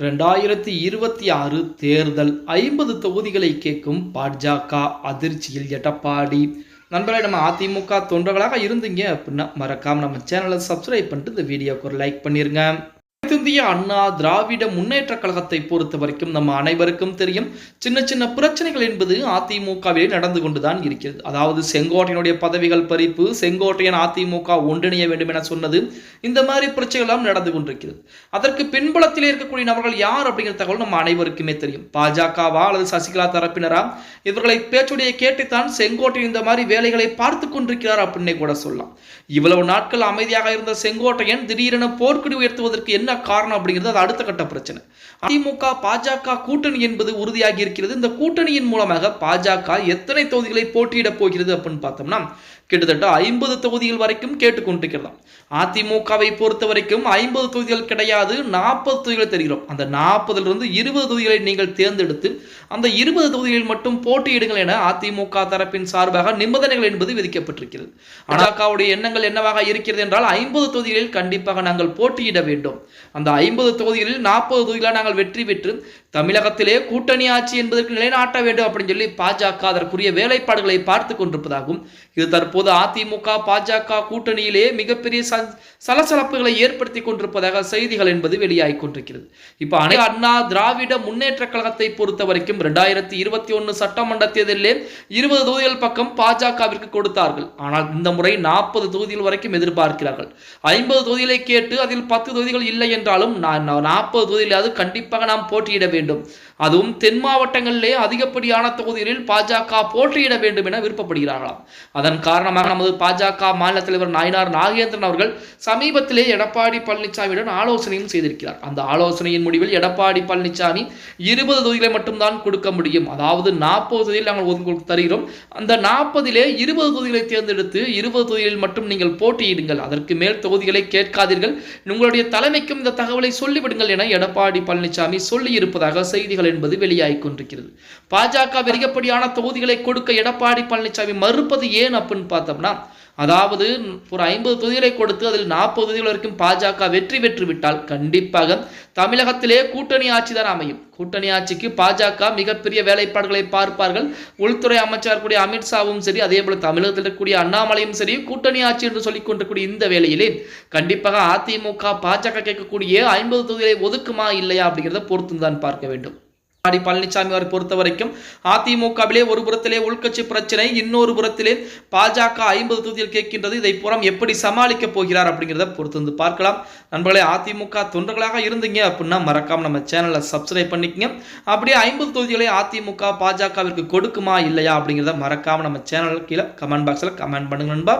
ரெண்டாயிரத்தி இருபத்தி ஆறு தேர்தல் ஐம்பது தொகுதிகளை கேட்கும் பாஜக அதிர்ச்சியில் எடப்பாடி. நண்பர்களே நம்ம அதிமுக தொண்டர்களாக இருந்தீங்க அப்படின்னா மறக்காமல் நம்ம சேனலை சப்ஸ்கிரைப் பண்ணிட்டு இந்த வீடியோக்கு ஒரு லைக் பண்ணிருங்க. இந்திய அண்ணா திராவிட முன்னேற்ற கழகத்தை பொறுத்த வரைக்கும் நம்ம அனைவருக்கும் தெரியும். சின்ன சின்ன பிரச்சனைகள் என்பது அதிமுகவிலே நடந்து கொண்டுதான் இருக்கிறது. அதாவது செங்கோட்டையனுடைய பதவிகள் பறிப்பு செங்கோட்டையன் அதிமுக ஒன்றிணைய வேண்டும் என சொன்னது இந்த மாதிரி பிரச்சனைகள்லாம் நடந்து கொண்டிருக்கிறது. அதற்கு பின்புலத்தில் இருக்கக்கூடிய நபர்கள் யார் அப்படிங்கிற தகவல் நம்ம அனைவருக்குமே தெரியும். பாஜகவா அல்லது சசிகலா தரப்பினரா? இவர்களை பேச்சுடைய கேட்டுத்தான் செங்கோட்டையன் இந்த மாதிரி வேலைகளை பார்த்து கொண்டிருக்கிறார் அப்படின்னே கூட சொல்லலாம். இவ்வளவு நாட்கள் அமைதியாக இருந்த செங்கோட்டையன் திடீரென போர்க்குடி உயர்த்துவதற்கு என்ன என்ன காரணம் அப்படிங்கிறது அது அடுத்த கட்ட பிரச்சனை. அதிமுக பாஜக கூட்டணி என்பது உறுதியாகி இருக்கிறது. இந்த கூட்டணியின் மூலமாக பாஜக எத்தனை தொகுதிகளை போட்டியிடப் போகிறது அப்படின்னு பார்த்தோம்னா கிட்டத்தட்ட ஐம்பது தொகுதிகள் வரைக்கும் கேட்டுக்கொண்டிருக்கிறதாம் அதிமுகவை பொறுத்த வரைக்கும் ஐம்பது தொகுதிகள் கிடையாது நாற்பது தொகுதிகள் தெரிகிறோம். அந்த நாற்பதுல இருந்து இருபது தொகுதிகளை நீங்கள் தேர்ந்தெடுத்து அந்த இருபது தொகுதிகளில் மட்டும் போட்டியிடுங்கள் என அதிமுக தரப்பின் சார்பாக நிபந்தனைகள் என்பது விதிக்கப்பட்டிருக்கிறது. பாஜகவுடைய எண்ணங்கள் என்னவாக இருக்கிறது என்றால் ஐம்பது தொகுதிகளில் கண்டிப்பாக நாங்கள் போட்டியிட வேண்டும். அந்த ஐம்பது தொகுதிகளில் நாற்பது தொகுதிகளாக நாங்கள் வெற்றி பெற்று தமிழகத்திலே கூட்டணி ஆட்சி என்பதற்கு நிலைநாட்ட வேண்டும் அப்படின்னு சொல்லி பாஜக அதற்குரிய வேலைப்பாடுகளை பார்த்து கொண்டிருப்பதாகவும் இது தற்போது அதிமுக பாஜக கூட்டணியிலே மிகப்பெரிய சலசலப்புகளை ஏற்படுத்தி கொண்டிருப்பதாக செய்திகள் என்பது வெளியாகி கொண்டிருக்கிறது. இப்போ அனை அண்ணா திராவிட முன்னேற்ற கழகத்தை பொறுத்த வரைக்கும் ரெண்டாயிரத்தி இருபத்தி ஒன்று சட்டமன்ற தேர்தலிலே இருபது தொகுதிகள் பக்கம் பாஜகவிற்கு கொடுத்தார்கள். ஆனால் இந்த முறை நாற்பது தொகுதிகள் வரைக்கும் எதிர்பார்க்கிறார்கள். ஐம்பது தொகுதிகளை கேட்டு அதில் பத்து தொகுதிகள் இல்லை என்றாலும் நாற்பது தொகுதியிலாவது கண்டிப்பாக நாம் போட்டியிட வேண்டும். ¡Gracias! அதுவும் தென் மாவட்டங்களிலே அதிகப்படியான தொகுதிகளில் பாஜக போட்டியிட வேண்டும் என விருப்பப்படுகிறார்களாம். அதன் காரணமாக நமது பாஜக மாநில தலைவர் நாயனார் நாகேந்திரன் அவர்கள் சமீபத்திலே எடப்பாடி பழனிசாமியுடன் ஆலோசனையும் செய்திருக்கிறார். அந்த ஆலோசனையின் முடிவில் எடப்பாடி பழனிசாமி இருபது தொகுதிகளை மட்டும்தான் கொடுக்க முடியும். அதாவது நாற்பது தொகுதியில் நாங்கள் உங்களுக்கு தருகிறோம். அந்த நாற்பதிலே இருபது தொகுதிகளை தேர்ந்தெடுத்து இருபது தொகுதிகளில் மட்டும் நீங்கள் போட்டியிடுங்கள். அதற்கு மேல் தொகுதிகளை கேட்காதீர்கள். உங்களுடைய தலைமைக்கும் இந்த தகவலை சொல்லிவிடுங்கள் என எடப்பாடி பழனிசாமி சொல்லி இருப்பதாக செய்திகள் என்பது வெளியாகிக் கொண்டிருக்கிறது. பாஜக அதிகப்படியான தொகுதிகளை கொடுக்க எடப்பாடி பழனிசாமி மறுப்பது ஏன் அப்படின்னு பார்த்தோம்னா அதாவது ஒரு ஐம்பது தொகுதிகளை கொடுத்து அதில் நாற்பது தொகுதிகள் வரைக்கும் பாஜக வெற்றி பெற்று விட்டால் கண்டிப்பாக தமிழகத்திலே கூட்டணி ஆட்சி தான் அமையும். கூட்டணி ஆட்சிக்கு பாஜக மிகப்பெரிய வேலைப்பாடுகளை பார்ப்பார்கள். உள்துறை அமைச்சர் கூடிய அமித்ஷாவும் சரி அதே போல தமிழகத்தில் இருக்கக்கூடிய அண்ணாமலையும் சரி கூட்டணி ஆட்சி என்று சொல்லிக் கொண்டிருக்கூடிய இந்த வேளையிலே கண்டிப்பாக அதிமுக பாஜக கேட்கக்கூடிய ஐம்பது தொகுதிகளை ஒதுக்குமா இல்லையா அப்படிங்கிறத பொறுத்து தான் பார்க்க வேண்டும். எடப்பாடி பழனிசாமி அவரை பொறுத்த வரைக்கும் அதிமுகவிலே ஒரு புறத்திலே உள்கட்சி பிரச்சனை இன்னொரு புறத்திலே பாஜக ஐம்பது தொகுதியில் கேட்கின்றது. இதை புறம் எப்படி சமாளிக்க போகிறார் அப்படிங்கிறத பொறுத்து வந்து பார்க்கலாம். நண்பர்களே அதிமுக தொண்டர்களாக இருந்தீங்க அப்படின்னா மறக்காம நம்ம சேனலை சப்ஸ்கிரைப் பண்ணிக்கங்க. அப்படியே ஐம்பது தொகுதிகளை அதிமுக பாஜகவிற்கு கொடுக்குமா இல்லையா அப்படிங்கிறத மறக்காம நம்ம சேனல் கீழே கமெண்ட் பாக்ஸில் கமெண்ட் பண்ணுங்க நண்பா.